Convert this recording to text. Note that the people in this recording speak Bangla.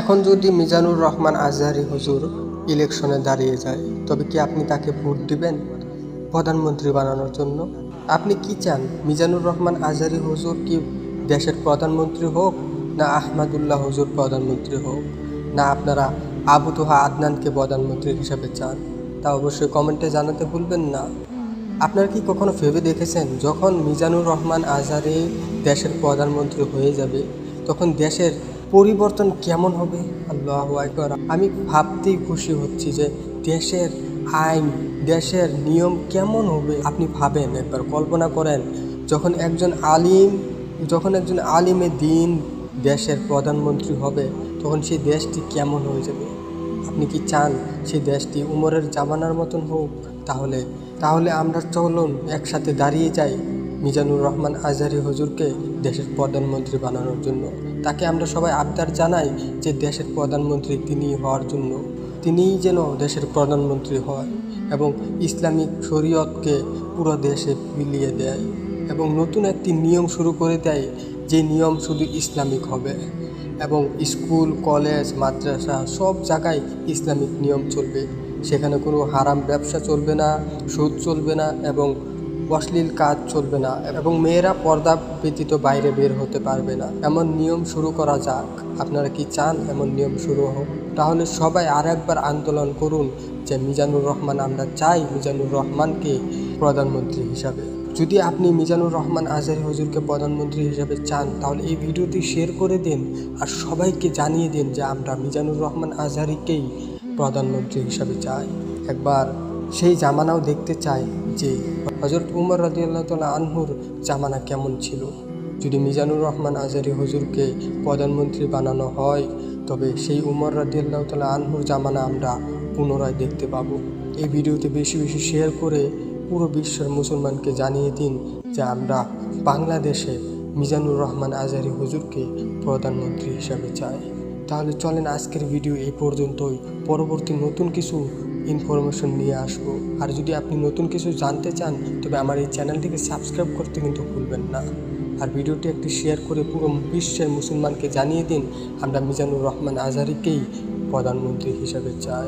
এখন যদি মিজানুর রহমান আজহারি হুজুর ইলেকশনে দাঁড়িয়ে যায়, তবে কি আপনি তাকে ভোট দিবেন প্রধানমন্ত্রী বানানোর জন্য? আপনি কি চান, মিজানুর রহমান আজহারি হুজুর কি দেশের প্রধানমন্ত্রী হোক, না আহমদুল্লাহ হুজুর প্রধানমন্ত্রী হোক, না আপনারা আবু তোহা আদনানকে প্রধানমন্ত্রী হিসাবে চান? তা অবশ্যই কমেন্টে জানাতে ভুলবেন না। আপনারা কি কখনো ভেবে দেখেছেন, যখন মিজানুর রহমান আজহারি দেশের প্রধানমন্ত্রী হয়ে যাবে, তখন দেশের পরিবর্তন কেমন হবে? আল্লাহ আকবার। আমি ভাবতেই খুশি হচ্ছি যে দেশের আইন, দেশের নিয়ম কেমন হবে আপনি ভাবেন। একবার কল্পনা করেন, যখন একজন আলিম, যখন একজন আলিমে দিন দেশের প্রধানমন্ত্রী হবে, তখন সেই দেশটি কেমন হয়ে যাবে? আপনি কি চান সেই দেশটি উমরের জামানার মতন হোক? তাহলে তাহলে আমরা চলুন একসাথে দাঁড়িয়ে যাই। মিজানুর রহমান আজহারি হুজুরকে দেশের প্রধানমন্ত্রী বানানোর জন্য। তাকে আমরা সবাই আবদার জানাই যে দেশের প্রধানমন্ত্রী তিনি হওয়ার জন্য। তিনিই যেন দেশের প্রধানমন্ত্রী হয় এবং ইসলামিক শরীয়তকে পুরো দেশে বিলিয়ে দেয় এবং নতুন একটি নিয়ম শুরু করে দেয় যে নিয়ম শুধু ইসলামিক হবে এবং স্কুল, কলেজ, মাদ্রাসা সব জায়গায় ইসলামিক নিয়ম চলবে। সেখানে কোনো হারাম ব্যবসা চলবে না, সুদ চলবে না এবং অশ্লীল কাজ চলবে না এবং মেয়েরা পর্দা ব্যতীত বাইরে বের হতে পারবে না। এমন নিয়ম শুরু করা যাক। আপনারা কি চান এমন নিয়ম শুরু হোক? তাহলে সবাই আর একবার আন্দোলন করুন যে মিজানুর রহমান আমরা চাই মিজানুর রহমানকে প্রধানমন্ত্রী হিসাবে। যদি আপনি মিজানুর রহমান আজহারি হুজুরকে প্রধানমন্ত্রী হিসাবে চান, তাহলে এই ভিডিওটি শেয়ার করে দিন আর সবাইকে জানিয়ে দিন যে আমরা মিজানুর রহমান আজহারিকেই প্রধানমন্ত্রী হিসাবে চাই। একবার সেই জামানাও দেখতে চাই যে হজরত উমর রাজিয়াল্লাহ তালা আনহুর জামানা কেমন ছিল। যদি মিজানুর রহমান আজহারি হজুরকে প্রধানমন্ত্রী বানানো হয়, তবে সেই উমর রাজিয়াল্লাহ তালা আনহুর জামানা আমরা পুনরায় দেখতে পাবো। এই ভিডিওতে বেশি বেশি শেয়ার করে পুরো বিশ্বের মুসলমানকে জানিয়ে দিন যে আমরা বাংলাদেশে মিজানুর রহমান আজহারি হুজুরকে প্রধানমন্ত্রী হিসাবে চাই। তাহলে চলেন আজকের ভিডিও এই পর্যন্তই। পরবর্তী নতুন কিছু ইনফরমেশন নিয়ে আসব। আর যদি আপনি নতুন কিছু জানতে চান, তবে আমার এই চ্যানেলটিকে সাবস্ক্রাইব করতে কিন্তু ভুলবেন না। আর ভিডিওটি একটি শেয়ার করে পুরো বিশ্বের মুসলমানকে জানিয়ে দিন, আমরা মিজানুর রহমান আজহারিকেই প্রধানমন্ত্রী হিসাবে চাই।